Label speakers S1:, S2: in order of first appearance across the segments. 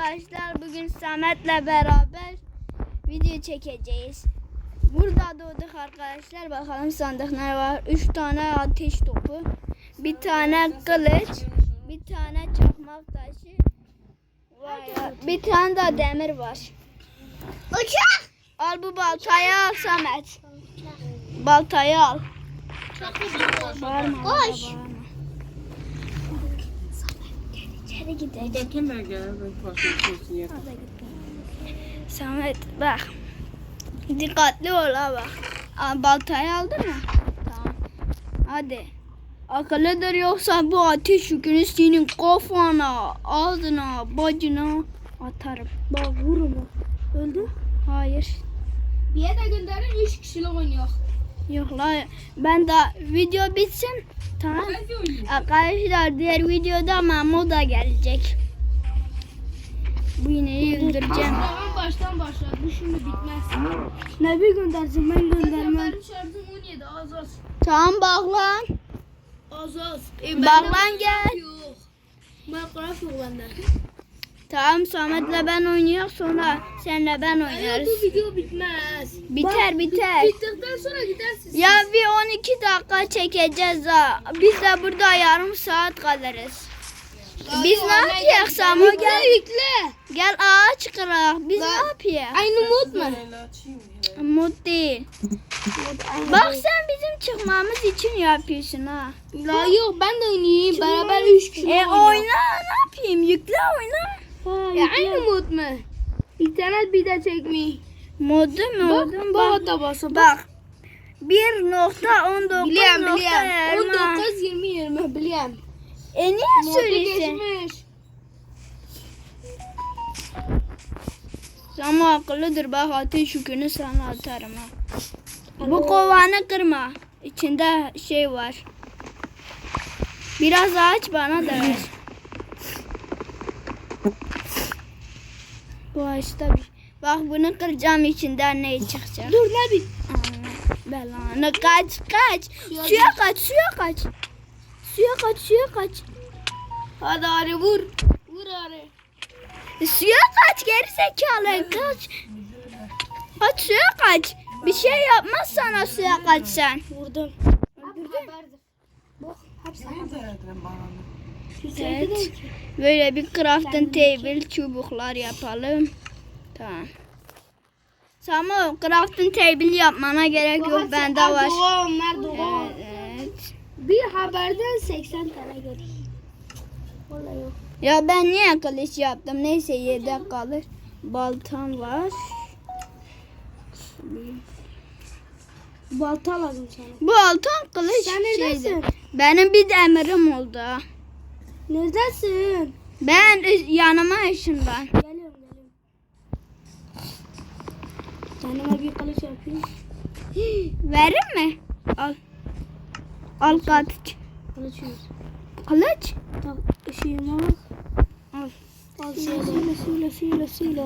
S1: arkadaşlar bugün Samet'le beraber video çekeceğiz. Burada doğduk arkadaşlar. Bakalım sandık ne var? 3 tane ateş topu, bir tane kılıç, bir tane çakmak taşı, ya, bir tane de demir var.
S2: Uçak.
S1: Al bu baltayı al Samet. Baltayı al.
S2: Koş.
S1: İçeri gidelim.
S3: Bakayım ben gel. Ben bakayım ya.
S1: Samet bak. Dikkatli ol ha bak. Aa, baltayı aldın mı? Tamam. Hadi. Akıllıdır yoksa bu ateş yükünü senin kafana, ağzına, bacına atarım.
S2: Bak vurma. Öldü.
S1: Hayır.
S2: Bir yere gönderin 3 kişilik oynuyor.
S1: Yok la ben de video bitsin. Tamam. Arkadaşlar diğer videoda Mahmut da gelecek. Bu ineği öldüreceğim.
S2: Tamam baştan başla. Bu şimdi bitmez.
S1: Ne bir göndersin ben göndermem.
S2: Benim şarjım 17 az az.
S1: Tamam bak lan.
S2: Az az.
S1: Bak lan gel.
S2: Yok. Minecraft yok bende.
S1: Tamam Samet'le ben oynuyor sonra senle ben oynarız.
S2: bu video bitmez.
S1: Biter biter.
S2: Bittikten sonra gidersin.
S1: Ya bir 12 dakika çekeceğiz ha. Biz de burada yarım saat kalırız. Biz ne yapıyoruz Samo gel.
S2: yükle.
S1: Gel ağaç kırak. Biz ne yapıyoruz?
S2: Aynı mod mu?
S1: Mut değil. Bak sen bizim çıkmamız için yapıyorsun ha.
S2: La yok ben de oynayayım. Beraber 3 kişi
S1: E oyna ne yapayım? Yükle oyna.
S2: Ya aynı mod mu? İnternet bir de çekmiyor.
S1: Modu modu
S2: Bak,
S1: bak.
S2: bak basa.
S1: Bak. 1.19
S2: Biliyorum
S1: nokta
S2: biliyorum.
S1: elma.
S2: 19 20 20 biliyorum.
S1: E niye
S2: Modu
S1: söylüyorsun?
S2: geçmiş.
S1: Ama akıllıdır bak ateş yükünü sana atarım ha. Bu kovanı kırma. İçinde şey var. Biraz ağaç bana da ver. Bu ağaçta bir. Bak bunu kıracağım içinden ne çıkacak.
S2: Dur ne bir.
S1: Belanı kaç kaç. Suya kaç suya kaç. Suya kaç suya kaç.
S2: Hadi arı vur. Vur arı.
S1: Suya kaç geri zekalı kaç. Kaç suya kaç. Bir şey yapmaz sana suya kaç sen.
S2: Vurdum.
S1: Evet. Böyle bir crafting table çubuklar yapalım. Tamam. Samo crafting table yapmana gerek yok bende var.
S2: Doğa.
S1: Evet.
S2: Bir haberden 80 tane görür. Vallahi yok.
S1: Ya ben niye kılıç yaptım? Neyse yedek kalır. Baltam var.
S2: Balta lazım sana.
S1: Bu altın kılıç
S2: Sen neredesin?
S1: Benim bir demirim oldu.
S2: Neredesin?
S1: Ben yanıma ışınlan.
S2: Geliyorum geliyorum. Kendime bir kılıç yapayım.
S1: Verir mi? Al. Al kılıç.
S2: Kılıç yüz.
S1: Kılıç?
S2: Tak ışığıma bak.
S1: Al.
S2: Al söyle söyle söyle söyle.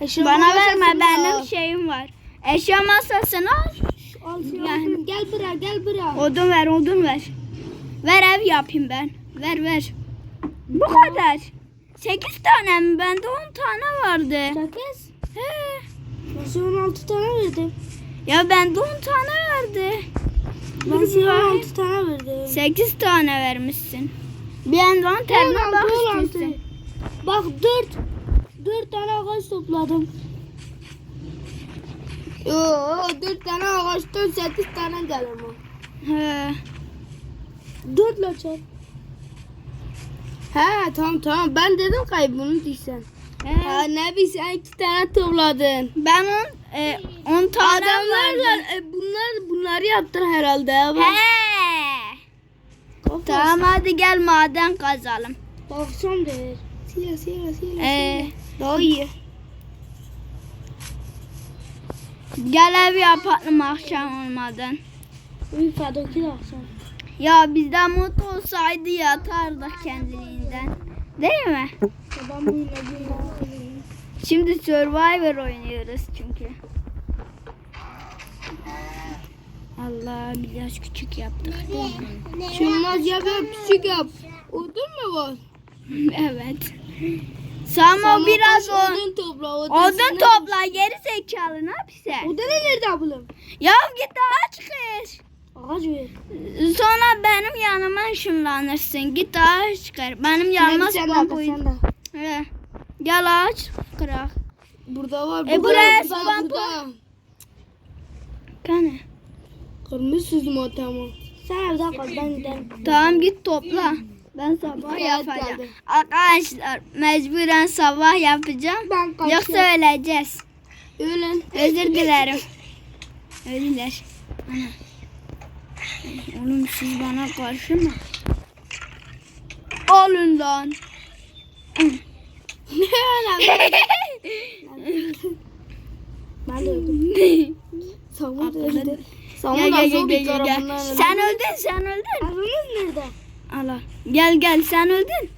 S2: Eşya
S1: Bana verme benim
S2: al.
S1: şeyim var. Eşya masasını al.
S2: Al
S1: Yani-.
S2: Gel buraya gel buraya.
S1: Odun ver odun ver. Ver ev yapayım ben. Ver ver. Bu kadar. 8 tane mi? Bende 10 tane vardı.
S2: Sakız.
S1: He.
S2: Ben sana 16 tane verdim.
S1: Ya bende 10 tane vardı.
S2: Ben sana 16 tane verdim.
S1: 8 tane vermişsin. Bir yandan terine
S2: 16,
S1: bak
S2: 16.
S1: istiyorsun.
S2: Bak 4 4 tane ağaç topladım. Yoo 4 tane ağaçtan 8 tane gelir mi?
S1: He.
S2: 4 la çarp. He tamam tamam ben dedim kay bunu diysen.
S1: He.
S2: Ha ne bileyim sen 2 tane topladın.
S1: Ben 10 e, 10 tane
S2: Adamlarla
S1: verdim.
S2: e, bunlar bunları yaptın herhalde. ya.
S1: He.
S2: kafası.
S1: Tamam hadi gel maden kazalım.
S2: Baksana der. Sile sile sile.
S1: Ee,
S2: Daha iyi.
S1: gel ev yapalım akşam olmadan.
S2: De akşam.
S1: Ya bizden mutlu olsaydı yatardık kendiliğinden. Değil mi?
S2: Ben
S1: Şimdi Survivor oynuyoruz çünkü. Allah biraz küçük yaptık değil mi?
S2: Küçük yap. Odun mu var?
S1: evet. Samo biraz o,
S2: odun topla.
S1: odun topla geri zekalı ne yapıyorsun?
S2: Odunu nerede bulayım?
S1: Ya git aç kır.
S2: Ağaç ver.
S1: Sonra benim yanıma ışınlanırsın. Git ağaç çıkar. Benim yanıma spawn point. He. Gel ağaç kırak.
S2: Burada var.
S1: E,
S2: burada,
S1: buraya
S2: burada,
S1: spawn
S2: burada.
S1: Kane.
S2: Kırmızı motomu. Sen evde kal ben giderim.
S1: Tamam git topla. Ben sabah yapacağım. Arkadaşlar mecburen sabah yapacağım.
S2: Ben kaçıyorum.
S1: Yoksa öleceğiz.
S2: Öğlen.
S1: Özür dilerim. Ölüler. Ana. Oğlum siz bana karşı mı? Alın lan.
S2: Ne öyle? Ben de öldüm. Samu da öldü.
S1: Gel
S2: da
S1: gel gel
S2: zombi tarafından öldü.
S1: Sen öldün sen öldün.
S2: Evimiz nerede?
S1: Allah. Gel gel sen öldün.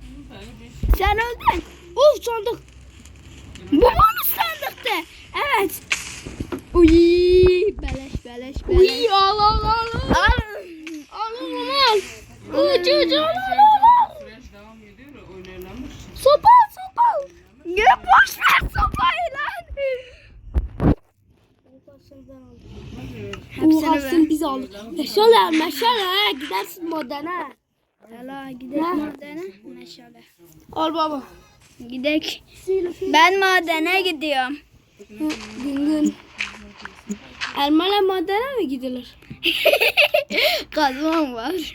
S1: Sen öldün.
S2: Of sandık.
S1: Bu bonus sandıktı. Evet. Uy beleş beleş beleş.
S2: Uy al al al. al.
S1: Al.
S2: Al al al. Al al. Sopa sopa.
S1: Ya boş ver sopayı lan. Hepsini
S2: biz aldık. Meşale meşale gidersin modana.
S1: Hala gidelim madene. Meşale.
S2: Al baba.
S1: Gidek. Ben madene gidiyorum.
S2: Gün gün. Elmalı madene mi gidilir?
S1: Kazmam var.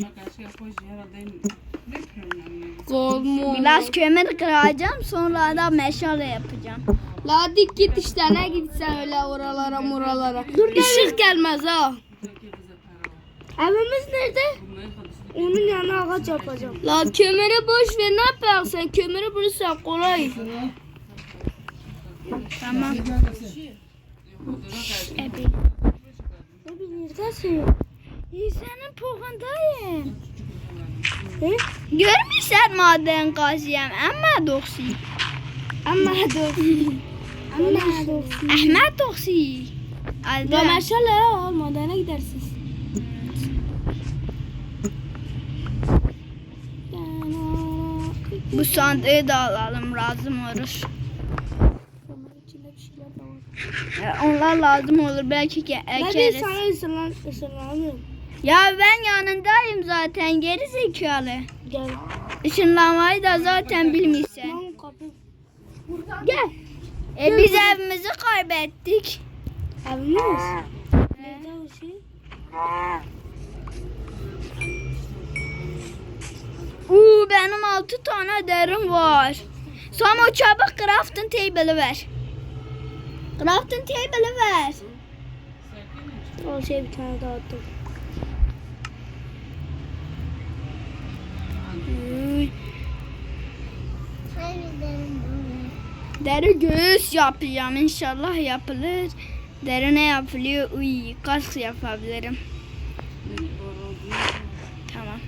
S2: Golmo.
S1: Biraz kömür kıracağım sonra da meşale yapacağım.
S2: La dik git işte ne gitsen öyle oralara muralara. Işık gelmez ha. Evimiz nerede? Onun yanına ağaç yapacağım. La kömürü boş ver ne yapacaksın sen kömürü bulursan kolay.
S1: Tamam.
S2: Ne bileyim neredesin?
S1: İyi senin pohundayım. Görmüşsən maden qazıyam, amma doxsi.
S2: Ama dur. Ama dur.
S1: Əhməd doxsi.
S2: Meşale ya madene gidersiniz.
S1: Bu sandığı da alalım, lazım olur.
S2: İçinde bir şeyler de var.
S1: E, Onlar lazım olur, belki ki
S2: Ben
S1: ekeriz.
S2: sana ısırlan, ısırlanıyorum.
S1: Ya ben yanındayım zaten, geri zekalı.
S2: Gel.
S1: Işınlanmayı da zaten
S2: kapı.
S1: Gel. E biz evimizi kaybettik.
S2: Evimiz. Nerede o şey?
S1: Uuu benim altı tane derim var. Samo çabuk crafting table'ı ver. Crafting table'ı ver.
S2: O şey bir tane daha attım.
S1: Deri göğüs yapacağım inşallah yapılır. Deri ne yapılıyor? Uy kask yapabilirim. Tamam.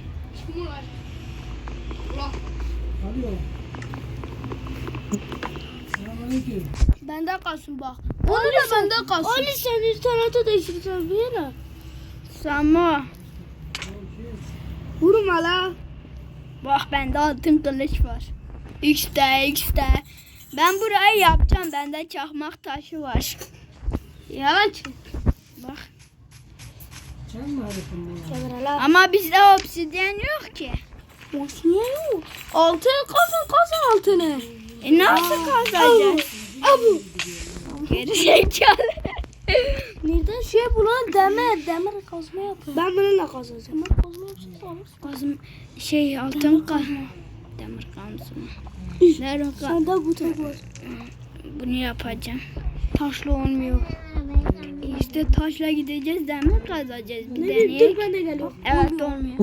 S2: Bende kalsın bak. Onu da bende kalsın. Ali sen internete değiştirsen bir yere.
S1: Samo.
S2: Vurma la.
S1: Bak bende altın kılıç var. X'de X'de. Ben burayı yapacağım. Bende çakmak taşı var.
S2: Yalan.
S1: Bak. Ama bizde obsidyen yok ki.
S2: Niye yok? Altın kazın kazın altını.
S1: E nasıl kazacağız?
S2: Abu.
S1: Geri zekalı.
S2: Nereden şey bulan demir. Demir kazma yapıyor. Ben bununla kazacağım. Demir kazma yapsın
S1: Kazım şey altın kazma. Demir kazma. Nerede kaz-
S2: Sende bu tek var.
S1: Bunu yapacağım. Taşla olmuyor. İşte taşla gideceğiz demir kazacağız. Bir
S2: Ne
S1: deneyek.
S2: dur ben de geliyorum.
S1: Evet olmuyor.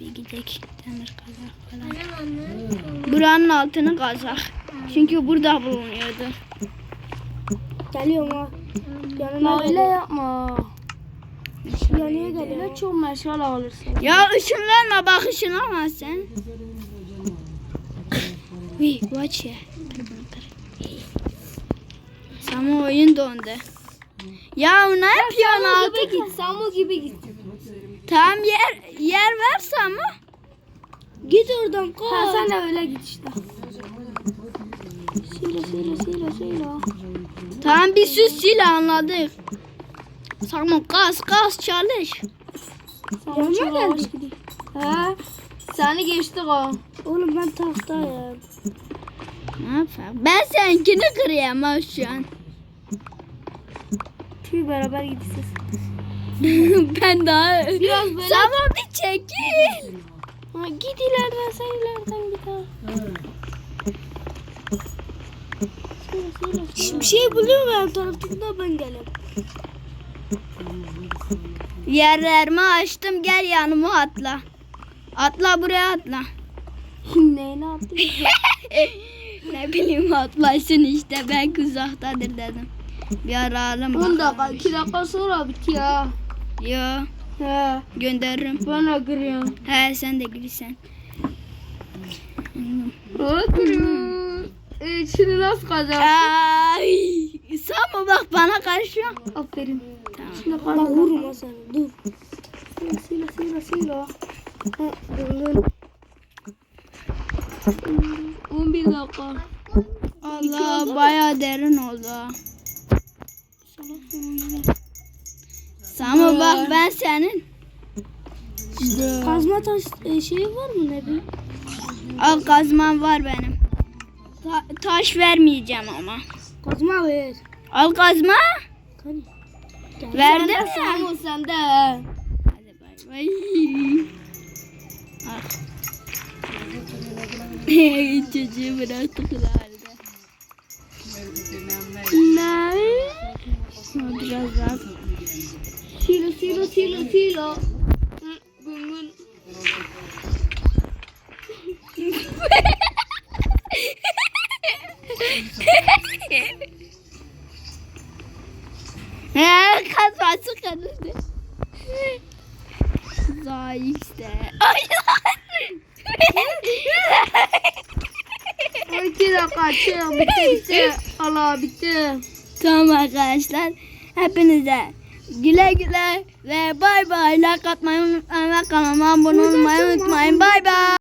S1: Bir gidelim demir kazak falan. Buranın altını kazak. Çünkü burada bulunuyordu.
S2: Geliyorum ha. Yanına öyle yapma. Yanıya gelene çok meşale alırsın.
S1: Ya ışınlanma bak ışınlanma sen. Uy watch ya. Sama oyun dondu. Ya ne yapıyorsun
S2: Samu gibi git. Samu gibi git.
S1: Tamam yer yer ver Samu.
S2: Git oradan kal. Ha sen de öyle git işte. Silo silo silo.
S1: Tamam bir sus Sila anladık. Tamam kas kas çalış.
S2: Yanıma geldi. He. Seni geçtik o. Oğlum ben tahtayım.
S1: Ne yapayım? Ben seninkini kırayım ha şu an.
S2: Tüy beraber gideceğiz.
S1: ben daha...
S2: Biraz böyle-
S1: Tamam bir çekil.
S2: Ha, git ileriden sen ileriden git ha. Şş, Bir şey buluyor ben tarafında ben gelip.
S1: Yerlerimi açtım gel yanıma atla. Atla buraya atla.
S2: Neyini attın?
S1: ne bileyim atlasın işte ben uzaktadır dedim. Bir
S2: 10
S1: bakalım.
S2: dakika 2 dakika sonra bitiyor.
S1: Yo
S2: He.
S1: gönderirim.
S2: Bana giriyorum.
S1: He sen de girsen.
S2: Oturun. Şimdi nasıl kazan?
S1: Ay, sen mi bak bana karşı?
S2: Aferin.
S1: Tamam.
S2: Şimdi. Bak vurma seni dur. Sila sila sila sila. Ha, dur. 11 dakika.
S1: Allah baya derin oldu. Sama bak ben senin.
S2: Kazma taş e, şeyi var mı ne bir?
S1: Al kazman var benim. Ta- taş vermeyeceğim ama.
S2: Kazma ver.
S1: Al kazma.
S2: Hani?
S1: Verdin mi?
S2: Sen o sende.
S1: Hadi bay bay. Ah. Çocuğu bıraktık herhalde.
S2: Ne?
S1: Biraz daha.
S2: Silo silo silo silo.
S1: Kazması kırıldı. Zayıf işte. Ay.
S2: 12 dakika çık bitti bitti. Allah bitti.
S1: Tamam arkadaşlar. Hepinize güle güle ve bay bay. Like atmayı unutmayın ve kanalıma abone olmayı unutmayın. Bay bay.